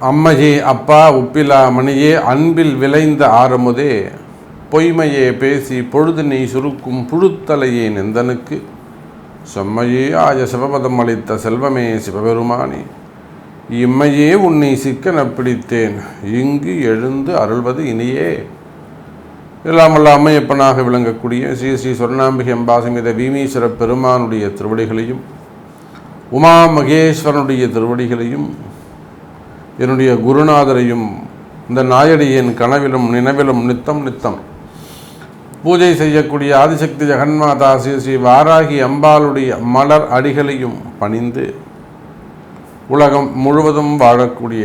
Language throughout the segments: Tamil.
அம்மையே அப்பா உப்பிலா மணியே அன்பில் விளைந்த ஆரமுதே பொய்மையே பேசி பொழுதினை சுருக்கும் புழுத்தலையே நெந்தனுக்கு. செம்மையே ஆய சிவபதம் அளித்த செல்வமே சிவபெருமானே இம்மையே உன்னை சிக்கன பிடித்தேன். இங்கு எழுந்து அருள்வது இனியே. இல்லாமல்ல அம்மையப்பனாக விளங்கக்கூடிய ஸ்ரீ ஸ்ரீ சொர்ணாம்பிகை அம்பாசமித பீமீஸ்வர பெருமானுடைய திருவடிகளையும் உமா மகேஸ்வரனுடைய திருவடிகளையும் என்னுடைய குருநாதரையும் இந்த நாயடியின் கனவிலும் நினைவிலும் நித்தம் நித்தம் பூஜை செய்யக்கூடிய ஆதிசக்தி ஜெகன்மாதா ஸ்ரீ ஸ்ரீ வாராகி அம்பாளுடைய மலர் அடிகளையும் பணிந்து உலகம் முழுவதும் வாழக்கூடிய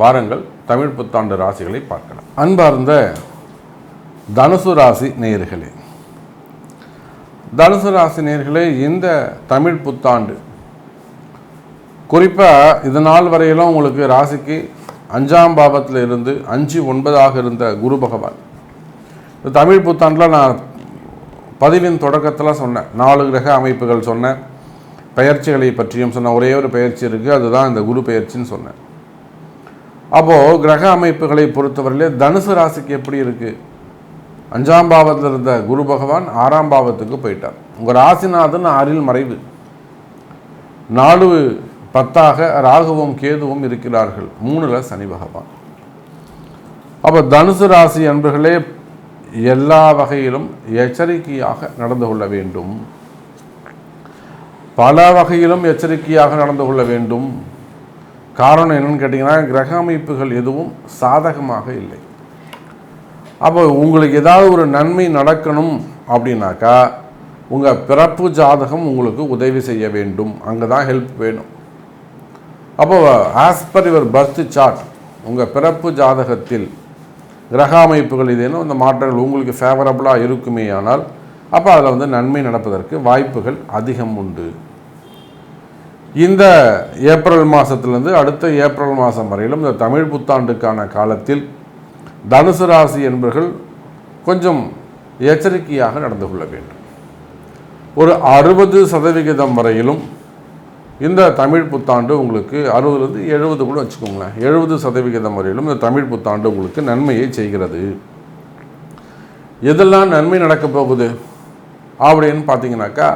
வாரங்கள் தமிழ் புத்தாண்டு ராசிகளை பார்க்கலாம். அன்பார்ந்த தனுசு ராசி நேர்களே தனுசு ராசி நேர்களே இந்த தமிழ் புத்தாண்டு குறிப்பாக இது நாள் வரையிலும் உங்களுக்கு ராசிக்கு அஞ்சாம் பாவத்தில் இருந்து அஞ்சு ஒன்பதாக இருந்த குரு பகவான். இந்த தமிழ் புத்தாண்டில் நான் பதிவின் தொடக்கத்தில் சொன்னேன். நாலு கிரக அமைப்புகள் சொன்னேன். பெயர்ச்சிகளை பற்றியும் சொன்ன ஒரே ஒரு பயிற்சி இருக்குது அதுதான் இந்த குரு பெயர்ச்சின்னு சொன்னேன். அப்போது கிரக அமைப்புகளை பொறுத்தவரையிலே தனுசு ராசிக்கு எப்படி இருக்குது அஞ்சாம் பாவத்தில் இருந்த குரு பகவான் ஆறாம் பாவத்துக்கு போயிட்டார். உங்கள் ராசிநாதன் ஆறில் மறைவு. நாலு பத்தாக ராகுவும் கேதுவும் இருக்கிறார்கள். மூணில் சனி பகவான். அப்போ தனுசு ராசி அன்பர்களே எல்லா வகையிலும் எச்சரிக்கையாக நடந்து கொள்ள வேண்டும். பல வகையிலும் எச்சரிக்கையாக நடந்து கொள்ள வேண்டும். காரணம் என்னன்னு கேட்டிங்கன்னா கிரக அமைப்புகள் எதுவும் சாதகமாக இல்லை. அப்போ உங்களுக்கு ஏதாவது ஒரு நன்மை நடக்கணும் அப்படின்னாக்கா உங்கள் பிறப்பு ஜாதகம் உங்களுக்கு உதவி செய்ய வேண்டும். அங்கே தான் ஹெல்ப் வேணும். அப்போ as per your birth chart உங்கள் பிறப்பு ஜாதகத்தில் கிரக அமைப்புகள் இதேனும் இந்த மாற்றங்கள் உங்களுக்கு ஃபேவரபுளாக இருக்குமே ஆனால் அப்போ அதில் வந்து நன்மை நடப்பதற்கு வாய்ப்புகள் அதிகம் உண்டு. இந்த ஏப்ரல் மாதத்துலேருந்து அடுத்த ஏப்ரல் மாதம் வரையிலும் இந்த தமிழ் புத்தாண்டுக்கான காலத்தில் தனுசு ராசி என்பவர்கள் கொஞ்சம் எச்சரிக்கையாக நடந்து கொள்ள வேண்டும். ஒரு அறுபது சதவிகிதம் வரையிலும் இந்த தமிழ் புத்தாண்டு உங்களுக்கு அறுபதுலேருந்து எழுபது கூட வச்சுக்கோங்களேன். எழுபது சதவிகிதம் வரையிலும் இந்த தமிழ் புத்தாண்டு உங்களுக்கு நன்மையை செய்கிறது. எதெல்லாம் நன்மை நடக்கப் போகுது அப்படின்னு பார்த்தீங்கன்னாக்கா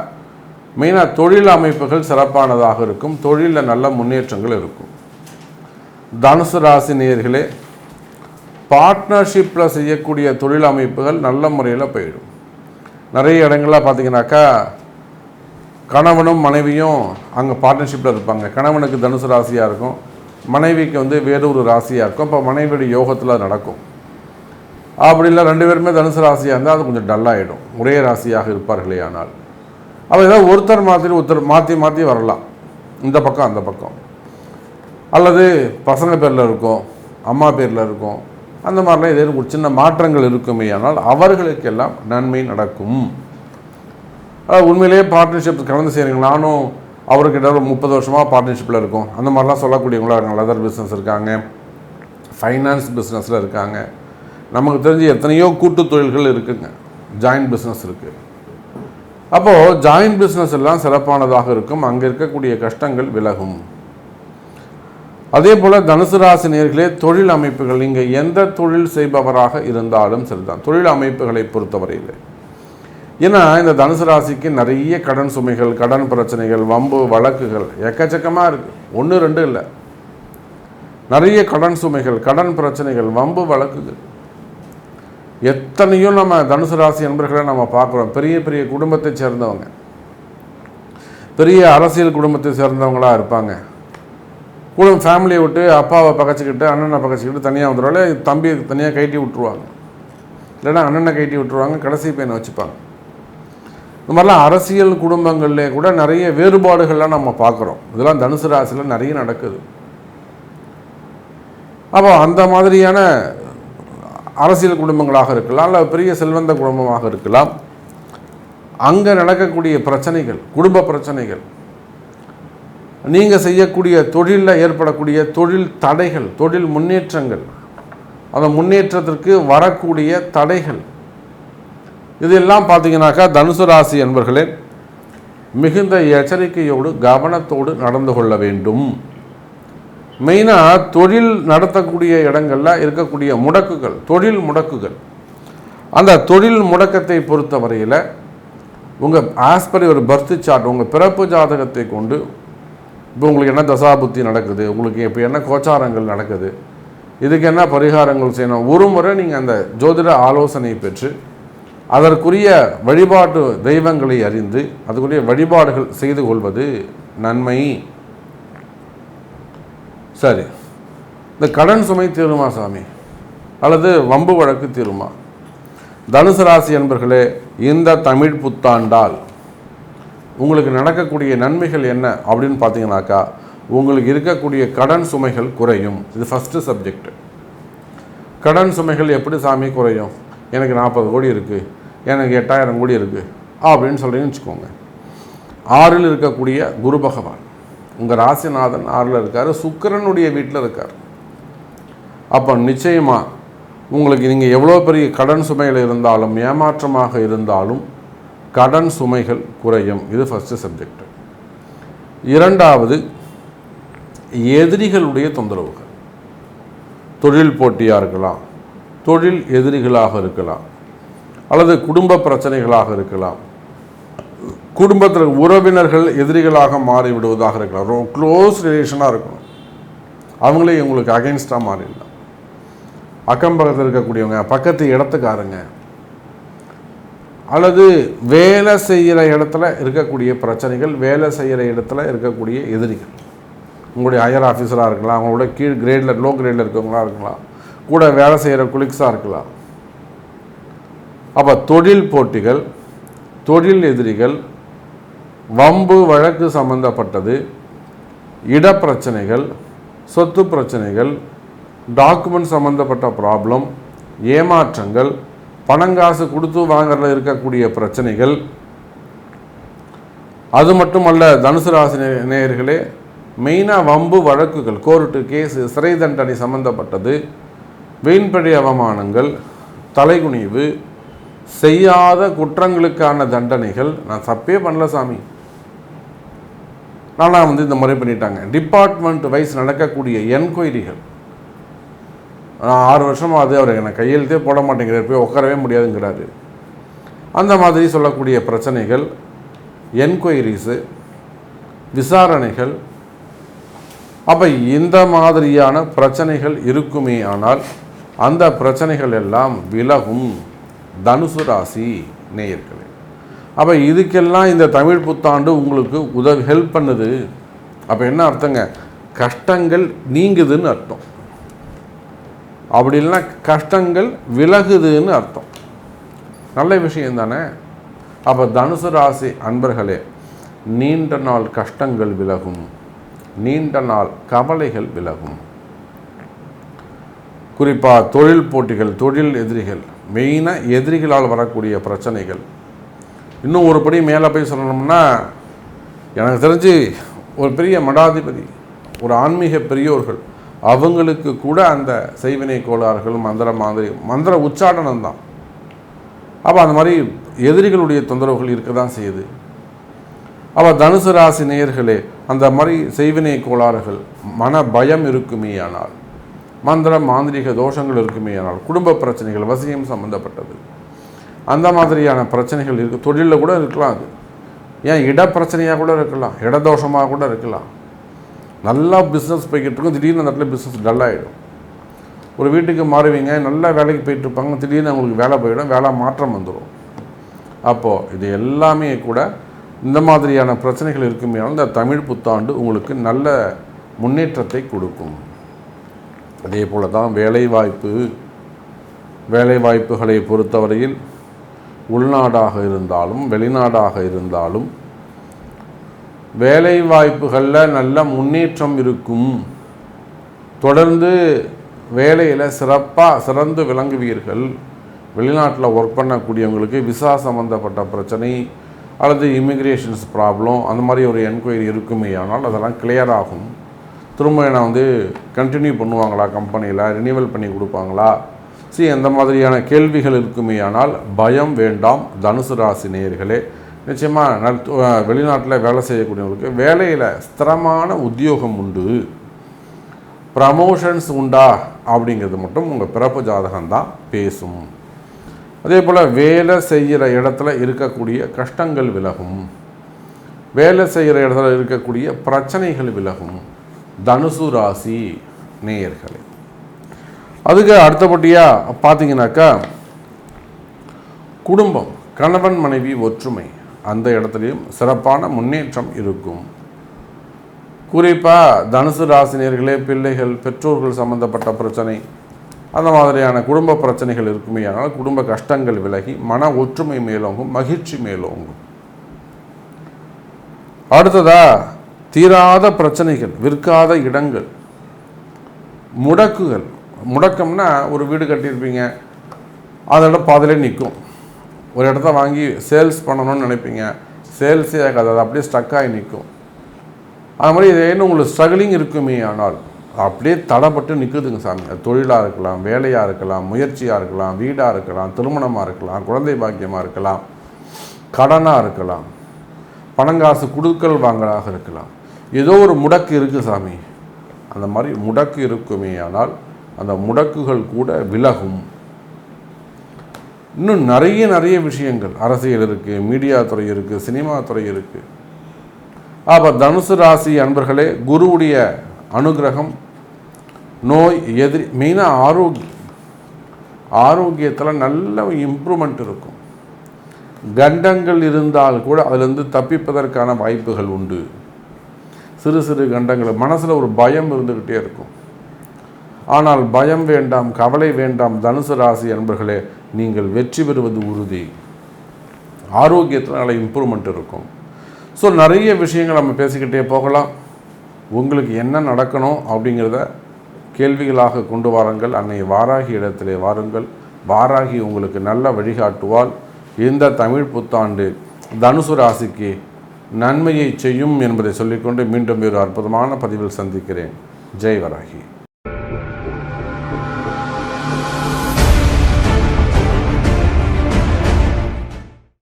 மெயினாக தொழில் அமைப்புகள் சிறப்பானதாக இருக்கும். தொழிலில் நல்ல முன்னேற்றங்கள் இருக்கும். தனுசு ராசி நேர்களே பார்ட்னர்ஷிப்பில் செய்யக்கூடிய தொழில் அமைப்புகள் நல்ல முறையில் போயிடும். நிறைய இடங்கள்லாம் பார்த்தீங்கன்னாக்கா கணவனும் மனைவியும் அங்கே பார்ட்னர்ஷிப்பில் இருப்பாங்க. கணவனுக்கு தனுசு ராசியாக இருக்கும். மனைவிக்கு வந்து வேறு ஒரு ராசியாக இருக்கும். அப்போ மனைவியோட யோகத்தில் நடக்கும். அப்படி இல்லை ரெண்டு பேருமே தனுசு ராசியாக இருந்தால் அது கொஞ்சம் டல்லாகிடும் ஒரே ராசியாக இருப்பார்களே ஆனால். அப்போ ஏதாவது ஒருத்தர் மாற்றி ஒருத்தர் மாற்றி மாற்றி வரலாம். இந்த பக்கம் அந்த பக்கம். அல்லது பசங்க பேரில் இருக்கும் அம்மா பேரில் இருக்கும் அந்த மாதிரிலாம் ஏதேனும் ஒரு சின்ன மாற்றங்கள் இருக்குமே ஆனால் அவர்களுக்கெல்லாம் நன்மை நடக்கும். அதாவது உண்மையிலேயே பார்ட்னர்ஷிப் கலந்து செய்கிறீங்க நானும் அவர்கிட்ட ஒரு முப்பது வருஷமாக பார்ட்னர்ஷிப்பில் இருக்கும். அந்த மாதிரிலாம் சொல்லக்கூடியவங்களா இருக்காங்க. லெதர் பிஸ்னஸ் இருக்காங்க. ஃபைனான்ஸ் பிஸ்னஸில் இருக்காங்க. நமக்கு தெரிஞ்சு எத்தனையோ கூட்டு தொழில்கள் இருக்குங்க. ஜாயிண்ட் பிஸ்னஸ் இருக்குது அப்போது ஜாயிண்ட் பிஸ்னஸ் எல்லாம் சிறப்பானதாக இருக்கும். அங்கே இருக்கக்கூடிய கஷ்டங்கள் விலகும். அதே போல் தனுசு ராசி நேர்களே தொழில் அமைப்புகள் நீங்கள் எந்த தொழில் செய்பவராக இருந்தாலும் சரிதான். தொழில் அமைப்புகளை பொறுத்தவரையில் ஏன்னா இந்த தனுசு ராசிக்கு நிறைய கடன் சுமைகள் கடன் பிரச்சனைகள் வம்பு வழக்குகள் எக்கச்சக்கமாக இருக்குது ஒன்று ரெண்டு இல்லை. நிறைய கடன் சுமைகள் கடன் பிரச்சனைகள் வம்பு வழக்குகள். எத்தனையோ நம்ம தனுசு ராசி நண்பர்களை நம்ம பார்க்குறோம். பெரிய பெரிய குடும்பத்தை சேர்ந்தவங்க. பெரிய அரசியல் குடும்பத்தை சேர்ந்தவங்களாக இருப்பாங்க. குடும்பம் ஃபேமிலியை விட்டு அப்பாவை பகச்சிக்கிட்டு அண்ணனை பகச்சிக்கிட்டு தனியாக வந்துடுவாங்க தம்பியை தனியாக கைட்டி விட்டுருவாங்க. இல்லைன்னா அண்ணனை கைட்டி விட்டுருவாங்க. கடைசி பையனை வச்சுப்பாங்க. இந்த மாதிரிலாம் அரசியல் குடும்பங்கள்லேயே கூட நிறைய வேறுபாடுகள்லாம் நம்ம பார்க்குறோம். இதெல்லாம் தனுசு ராசியில் நிறைய நடக்குது. அப்போ அந்த மாதிரியான அரசியல் குடும்பங்களாக இருக்கலாம் இல்லை பெரிய செல்வந்த குடும்பமாக இருக்கலாம். அங்கே நடக்கக்கூடிய பிரச்சனைகள் குடும்ப பிரச்சனைகள் நீங்கள் செய்யக்கூடிய தொழிலில் ஏற்படக்கூடிய தொழில் தடைகள் தொழில் முன்னேற்றங்கள் அந்த முன்னேற்றத்திற்கு வரக்கூடிய தடைகள் இதெல்லாம் பார்த்தீங்கன்னாக்கா தனுசு ராசி என்பர்களே மிகுந்த எச்சரிக்கையோடு கவனத்தோடு நடந்து கொள்ள வேண்டும். மெயினாக தொழில் நடத்தக்கூடிய இடங்களில் இருக்கக்கூடிய முடக்குகள் தொழில் முடக்குகள். அந்த தொழில் முடக்கத்தை பொறுத்த வரையில் உங்கள் ஆஸ்பரி ஒரு பர்த் சார்ட் உங்கள் பிறப்பு ஜாதகத்தை கொண்டு இப்போ உங்களுக்கு என்ன தசாபுத்தி நடக்குது உங்களுக்கு இப்போ என்ன கோச்சாரங்கள் நடக்குது இதுக்கு என்ன பரிகாரங்கள் செய்யணும் ஒரு முறை நீங்கள் அந்த ஜோதிட ஆலோசனை பெற்று அதற்குரிய வழிபாட்டு தெய்வங்களை அறிந்து அதுக்குரிய வழிபாடுகள் செய்து கொள்வது நன்மை. சரி. இந்த கடன் சுமை தீருமா சாமி? அல்லது வம்பு வழக்கு தீருமா? தனுசு ராசி என்பர்களே இந்த தமிழ் புத்தாண்டால் உங்களுக்கு நடக்கக்கூடிய நன்மைகள் என்ன அப்படின்னு பார்த்தீங்கன்னாக்கா உங்களுக்கு இருக்கக்கூடிய கடன் சுமைகள் குறையும். இது ஃபஸ்ட்டு சப்ஜெக்ட் கடன் சுமைகள் எப்படி சாமி குறையும்? எனக்கு நாற்பது கோடி இருக்குது எனக்கு எட்டாயிரம் கோடி இருக்குது அப்படின்னு சொல்கிறீங்கன்னு வச்சுக்கோங்க. ஆறில் இருக்கக்கூடிய குரு பகவான். உங்கள் ராசிநாதன் ஆறில் இருக்கார் சுக்கிரனுடைய வீட்டில் இருக்கார். அப்போ நிச்சயமாக உங்களுக்கு நீங்கள் எவ்வளோ பெரிய கடன் சுமைகள் இருந்தாலும் ஏமாற்றமாக இருந்தாலும் கடன் சுமைகள் குறையும். இது ஃபஸ்ட்டு சப்ஜெக்ட் இரண்டாவது எதிரிகளுடைய தொந்தரவுகள். தொழில் போட்டியாக இருக்கலாம் தொழில் எதிரிகளாக இருக்கலாம் அல்லது குடும்ப பிரச்சனைகளாக இருக்கலாம் குடும்பத்தில் உறவினர்கள் எதிரிகளாக மாறி விடுவதாக இருக்கலாம். ரொம்ப க்ளோஸ் ரிலேஷனாக இருக்கணும். அவங்களே உங்களுக்கு அகைன்ஸ்டாக மாறிடலாம். அக்கம் பக்கத்தில் இருக்கக்கூடியவங்க பக்கத்து இடத்துக்காரங்க அல்லது வேலை செய்கிற இடத்துல இருக்கக்கூடிய பிரச்சனைகள் வேலை செய்கிற இடத்துல இருக்கக்கூடிய எதிரிகள். உங்களுடைய ஹையர் ஆஃபீஸராக இருக்கலாம் அவங்களோட கீழ் கிரேடில் லோ கிரேடில் இருக்கவங்களாக இருக்கலாம் கூட வேலை செய்கிற குளிக்ஸாக இருக்கலாம். அப்போ தொழில் போட்டிகள் தொழில் எதிரிகள் வம்பு வழக்கு சம்பந்தப்பட்டது இடப்பிரச்சனைகள் சொத்து பிரச்சனைகள் டாக்குமெண்ட் சம்மந்தப்பட்ட ப்ராப்ளம் ஏமாற்றங்கள் பணங்காசு கொடுத்து வாங்குறதுல இருக்கக்கூடிய பிரச்சனைகள். அது மட்டுமல்ல தனுசு ராசி நேயர்களே மெயினாக வம்பு வழக்குகள் கோர்ட்டு கேஸு சிறை தண்டனை சம்பந்தப்பட்டது வீண்படி அவமானங்கள் தலைகுனிவு செய்யாத குற்றங்களுக்கான தண்டனைகள். நான் தப்பே பண்ணல சாமி. ஆனால் வந்து இந்த முறை பண்ணிட்டாங்க. டிபார்ட்மெண்ட் வைஸ் நடக்கக்கூடிய என்கொயரிகள். நான் ஆறு வருஷமாக அது அவர் என்னை கையெழுத்தே போட மாட்டேங்கிறார் போய் உட்காரவே முடியாதுங்கிறாரு. அந்த மாதிரி சொல்லக்கூடிய பிரச்சனைகள் என்கொயரிஸு விசாரணைகள். அப்போ இந்த மாதிரியான பிரச்சனைகள் இருக்குமே ஆனால் அந்த பிரச்சனைகள் எல்லாம் விலகும். தனுசு ராசி நேயர்கள். அப்போ இதுக்கெல்லாம் இந்த தமிழ் புத்தாண்டு உங்களுக்கு உதவி ஹெல்ப் பண்ணுது. அப்போ என்ன அர்த்தங்க? கஷ்டங்கள் நீங்குதுன்னு அர்த்தம். அப்படி இல்லைன்னா கஷ்டங்கள் விலகுதுன்னு அர்த்தம். நல்ல விஷயம் தானே? அப்போ தனுசு ராசி அன்பர்களே நீண்ட நாள் கஷ்டங்கள் விலகும். நீண்ட நாள் கவலைகள் விலகும். குறிப்பாக தொழில் போட்டிகள் தொழில் எதிரிகள் மெயினாக எதிரிகளால் வரக்கூடிய பிரச்சனைகள். இன்னும் ஒரு படி மேலே போய் சொல்லணும்னா எனக்கு தெரிஞ்சு ஒரு பெரிய மடாதிபதி ஒரு ஆன்மீக பெரியோர்கள் அவங்களுக்கு கூட அந்த செய்வினை கோளாறுகள் மந்திர மாதிரி மந்திர உச்சாடனம் தான். அப்போ அந்த மாதிரி எதிரிகளுடைய தொந்தரவுகள் இருக்க தான் செய்யுது. அப்போ தனுசு ராசி நேயர்களே அந்த மாதிரி செய்வினை கோளாறுகள் மன பயம் இருக்குமே ஆனால் மந்திர மாந்திரிக தோஷங்கள் இருக்குமே ஆனால் குடும்ப பிரச்சனைகள் வசியம் சம்பந்தப்பட்டது. அந்த மாதிரியான பிரச்சனைகள் இருக்கு. தொழிலில் கூட இருக்கலாம் அது. ஏன் இட பிரச்சனையாக கூட இருக்கலாம். இடதோஷமாக கூட இருக்கலாம். நல்லா பிஸ்னஸ் போய்கிட்டு இருக்கும் திடீர்னு அந்த இடத்துல பிஸ்னஸ் டல்லாகிடும் ஒரு வீட்டுக்கு மாறுவீங்க. நல்லா வேலைக்கு போயிட்டுருப்பாங்க. திடீர்னு அவங்களுக்கு வேலை போயிடும். வேலை மாற்றம் வந்துடும் அப்போது இது எல்லாமே கூட இந்த மாதிரியான பிரச்சனைகள் இருக்குமே இந்த தமிழ் புத்தாண்டு உங்களுக்கு நல்ல முன்னேற்றத்தை கொடுக்கும். அதே போல தான் வேலைவாய்ப்பு. வேலைவாய்ப்புகளை பொறுத்தவரையில் உள்நாடாக இருந்தாலும் வெளிநாடாக இருந்தாலும் வேலை வாய்ப்புகளில் நல்ல முன்னேற்றம் இருக்கும். தொடர்ந்து வேலையில் சிறப்பாக சிறந்து விளங்குவீர்கள். வெளிநாட்டில் ஒர்க் பண்ணக்கூடியவங்களுக்கு விசா சம்மந்தப்பட்ட பிரச்சனை அல்லது இமிக்ரேஷன்ஸ் ப்ராப்ளம் அந்த மாதிரி ஒரு என்கொயரி இருக்குமே ஆனால் அதெல்லாம் கிளியர் ஆகும். திரும்ப நான் வந்து கண்டினியூ பண்ணுவாங்களா கம்பெனியில் ரினியூவல் பண்ணி கொடுப்பாங்களா? சி அந்த மாதிரியான கேள்விகள் இருக்குமே ஆனால் பயம் வேண்டாம் தனுசு ராசி நேயர்களே. நிச்சயமாக நல் வெளிநாட்டில் வேலை செய்யக்கூடியவங்களுக்கு வேலையில் ஸ்திரமான உத்தியோகம் உண்டு. ப்ரமோஷன்ஸ் உண்டா அப்படிங்கிறது மட்டும் உங்கள் பிறப்பு ஜாதகம் தான் பேசும். அதே போல் வேலை செய்கிற இடத்துல இருக்கக்கூடிய கஷ்டங்கள் விலகும். வேலை செய்கிற இடத்துல இருக்கக்கூடிய பிரச்சனைகள் விலகும். தனுசு ராசி நேயர்களே. அதுக்கு அடுத்தபடியாக பார்த்தீங்கன்னாக்கா குடும்பம் கணவன் மனைவி ஒற்றுமை அந்த இடத்துலையும் சிறப்பான முன்னேற்றம் இருக்கும். குறிப்பாக தனுசு ராசினியர்களே பிள்ளைகள் பெற்றோர்கள் சம்பந்தப்பட்ட பிரச்சனை அந்த மாதிரியான குடும்ப பிரச்சனைகள் இருக்குமே ஆனால் குடும்ப கஷ்டங்கள் விலகி மன ஒற்றுமை மேலோங்கும் மகிழ்ச்சி மேலோங்கும். அடுத்ததா தீராத பிரச்சனைகள் விற்காத இடங்கள் முடக்குகள் முடக்கம்னா ஒரு வீடு கட்டியிருப்பீங்க. அதோட பாதிலே நிற்கும். ஒரு இடத்த வாங்கி சேல்ஸ் பண்ணணும்னு நினைப்பீங்க. சேல்ஸே ஆகாது. அது அப்படியே ஸ்டக்காகி நிற்கும். அது மாதிரி இது உங்களுக்கு ஸ்ட்ரகிளிங் இருக்குமே ஆனால் அப்படியே தடைப்பட்டு நிற்குதுங்க சாமி. அது தொழிலாக இருக்கலாம் வேலையாக இருக்கலாம் முயற்சியாக இருக்கலாம் வீடாக இருக்கலாம் திருமணமாக இருக்கலாம் குழந்தை பாக்கியமாக இருக்கலாம் கடனாக இருக்கலாம் பணங்காசு குடுக்கல் வாங்கலாக இருக்கலாம். ஏதோ ஒரு முடக்கு இருக்குது சாமி. அந்த மாதிரி முடக்கு இருக்குமே ஆனால் அந்த முடக்குகள் கூட விலகும். இன்னும் நிறைய நிறைய விஷயங்கள். அரசியல் இருக்குது மீடியா துறை இருக்குது சினிமா துறை இருக்குது அப்போ தனுசு ராசி அன்பர்களே குருவுடைய அனுகிரகம் நோய் எதிரி மெயினாக ஆரோக்கியம். ஆரோக்கியத்தில் நல்ல இம்ப்ரூவ்மெண்ட் இருக்கும். கண்டங்கள் இருந்தால் கூட அதிலிருந்து தப்பிப்பதற்கான வாய்ப்புகள் உண்டு. சிறு சிறு கண்டங்கள் மனசில் ஒரு பயம் இருந்துக்கிட்டே இருக்கும். ஆனால் பயம் வேண்டாம் கவலை வேண்டாம் தனுசு ராசி அன்பர்களே நீங்கள் வெற்றி பெறுவது உறுதி. ஆரோக்கியத்தில் நல்ல இம்ப்ரூவ்மெண்ட் இருக்கும். ஸோ நிறைய விஷயங்கள் நம்ம பேசிக்கிட்டே போகலாம். உங்களுக்கு என்ன நடக்கணும் அப்படிங்கிறத கேள்விகளாக கொண்டு வாருங்கள். அன்னை வாராகி இடத்திலே வாருங்கள். வாராகி உங்களுக்கு நல்ல வழிகாட்டுவால் இந்த தமிழ் புத்தாண்டு தனுசு ராசிக்கு நன்மையை செய்யும் என்பதை சொல்லிக்கொண்டு மீண்டும் ஒரு அற்புதமான பதிவில் சந்திக்கிறேன். ஜெய் வராகி.